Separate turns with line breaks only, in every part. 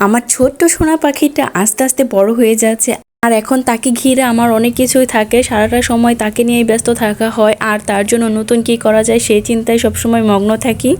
আমার ছোট্ট সোনা পাখিটা আস্তে আস্তে বড় হয়ে যাচ্ছে। আর এখন তাকে ঘিরে আমার অনেক কিছুই থাকে। সারাটা সময় তাকে নিয়েই ব্যস্ত থাকা হয়। আর তার জন্য নতুন কি করা যায় সেই চিন্তায় সবসময় মগ্ন থাকি।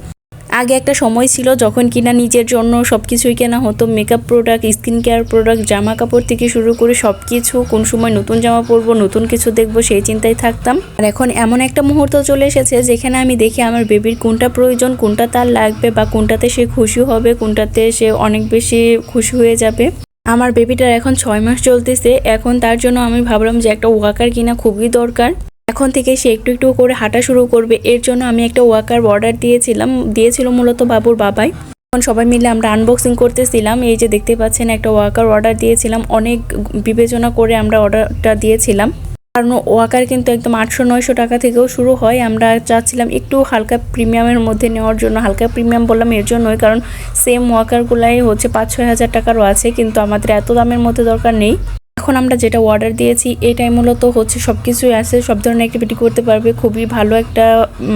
আগে একটা সময় ছিল যখন কিনা নিজের জন্য সব কিছুই কেনা হতো makeup product skin care product জামা কাপড় থেকে শুরু করে সব কিছু কোন সময় নতুন জামা পরবো, নতুন কিছু দেখব, সেই চিন্তায় থাকতাম। আর এখন এমন একটা মুহূর্ত চলে এসেছে যেখানে আমি দেখি আমার বেবির কোনটা প্রয়োজন, কোনটা তার লাগবে বা কোনটাতে সে খুশি হবে, কোনটাতে সে অনেক বেশি খুশি হয়ে যাবে। আমার বেবিটার এখন ছয় মাস চলতেছে, এখন তার জন্য আমি ভাবলাম যে একটা ওয়াকার কিনা খুবই দরকার। এখন থেকে সে একটু একটু করে হাঁটা শুরু করবে। এর জন্য আমি একটা ওয়াকার অর্ডার দিয়েছিলাম, দিয়েছিল মূলত বাবুর বাবাই। এখন সবাই মিলে আমরা আনবক্সিং করতেছিলাম। এই যে দেখতে পাচ্ছেন, একটা ওয়াকার অর্ডার দিয়েছিলাম। অনেক বিবেচনা করে আমরা অর্ডারটা দিয়েছিলাম। কারণ ওয়াকার কিন্তু একদম আটশো নয়শো টাকা থেকেও শুরু হয়। আমরা চাচ্ছিলাম একটু হালকা প্রিমিয়ামের মধ্যে নেওয়ার জন্য। হালকা প্রিমিয়াম বললাম এর জন্যই, কারণ সেম ওয়াকারগুলাই হচ্ছে পাঁচ ছয় হাজার টাকারও আছে, কিন্তু আমাদের এত দামের মধ্যে দরকার নেই। এখন আমরা যেটা অর্ডার দিয়েছি, এটাই মূলত হচ্ছে সব কিছুই আছে, সব ধরনের অ্যাক্টিভিটি করতে পারবে, খুবই ভালো একটা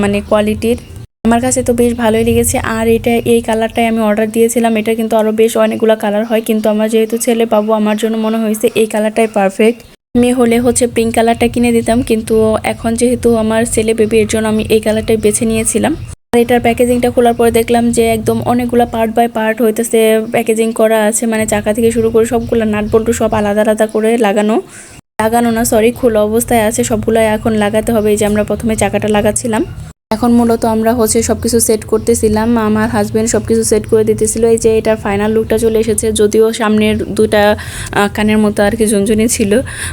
মানে কোয়ালিটির আমার কাছে তো বেশ ভালোই লেগেছে, আর এটা, এই কালারটাই আমি অর্ডার দিয়েছিলাম, এটা কিন্তু আরও বেশ অনেকগুলো কালার হয়, কিন্তু আমার যেহেতু ছেলে পাবো আমার জন্য মনে হয়েছে এই কালারটাই পারফেক্ট মেয়ে হলে হচ্ছে পিঙ্ক কালারটা কিনে দিতাম, কিন্তু এখন যেহেতু আমার ছেলে বেবি এর জন্য আমি এই কালারটাই বেছে নিয়েছিলাম। এটার প্যাকেজিংটা খোলার পরে দেখলাম যে একদম অনেকগুলো পার্ট বাই পার্ট হইতেছে প্যাকেজিং করা আছে মানে চাকা থেকে শুরু করে সবগুলো নাটবল্টু সব আলাদা আলাদা করে লাগানো। লাগানো না সরি খোলা অবস্থায় আছে সবগুলো এখন লাগাতে হবে, এই যে আমরা প্রথমে চাকাটা লাগাচ্ছিলাম। এখন মূলত আমরা হচ্ছে সব কিছু সেট করতেছিলাম। আমার হাজব্যান্ড সব কিছু সেট করে দিতেছিল। এই যে এটার ফাইনাল লুকটা চলে এসেছে, যদিও সামনের দুটা কানের মতো আর কি ঝুনঝুনি ছিল।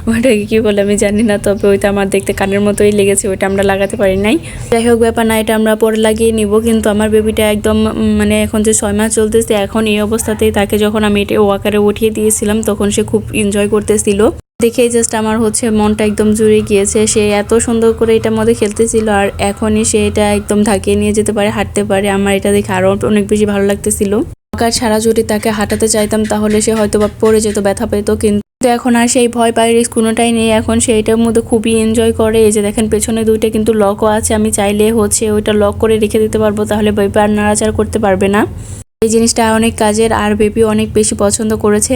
ওটাকে কি বলে আমি জানি না, তবে ওইটা আমার দেখতে কানের মতোই লেগেছে, ওইটা আমরা লাগাতে পারি নাই। যাই হোক, ব্যাপার না, এটা আমরা পরে লাগিয়ে নিব। কিন্তু আমার বেবিটা একদম মানে এখন যে ছয় মাস চলতেছে, এখন এই অবস্থাতেই তাকে যখন আমি এটা ওয়াকারে উঠিয়ে দিয়েছিলাম, তখন সে খুব এনজয় করতেছিল। দেখেই জাস্ট আমার হচ্ছে মনটা একদম জুড়ে গিয়েছে। সে এত সুন্দর করে এটার মধ্যে খেলতেছিল আর এখনই সে এটা একদম ধাকিয়ে নিয়ে যেতে পারে, হাঁটতে পারে। আমার এটা দেখে আরও অনেক বেশি ভালো লাগতেছিল। আঁকার ছাড়া যদি তাকে হাঁটাতে চাইতাম তাহলে সে হয়তো বা পড়ে যেত, ব্যথা পেত। কিন্তু এখন আর সেই ভয় পায় রিস্ক কোনোটাই নেই। এখন সে এটার মধ্যে খুবই এনজয় করে। এই যে দেখেন, পেছনে দুইটা কিন্তু লকও আছে। আমি চাইলে হচ্ছে ওইটা লক করে রেখে দিতে পারব, তাহলে বেবি আর করতে পারবে না। এই জিনিসটা অনেক কাজের, আর বেবি অনেক বেশি পছন্দ করেছে।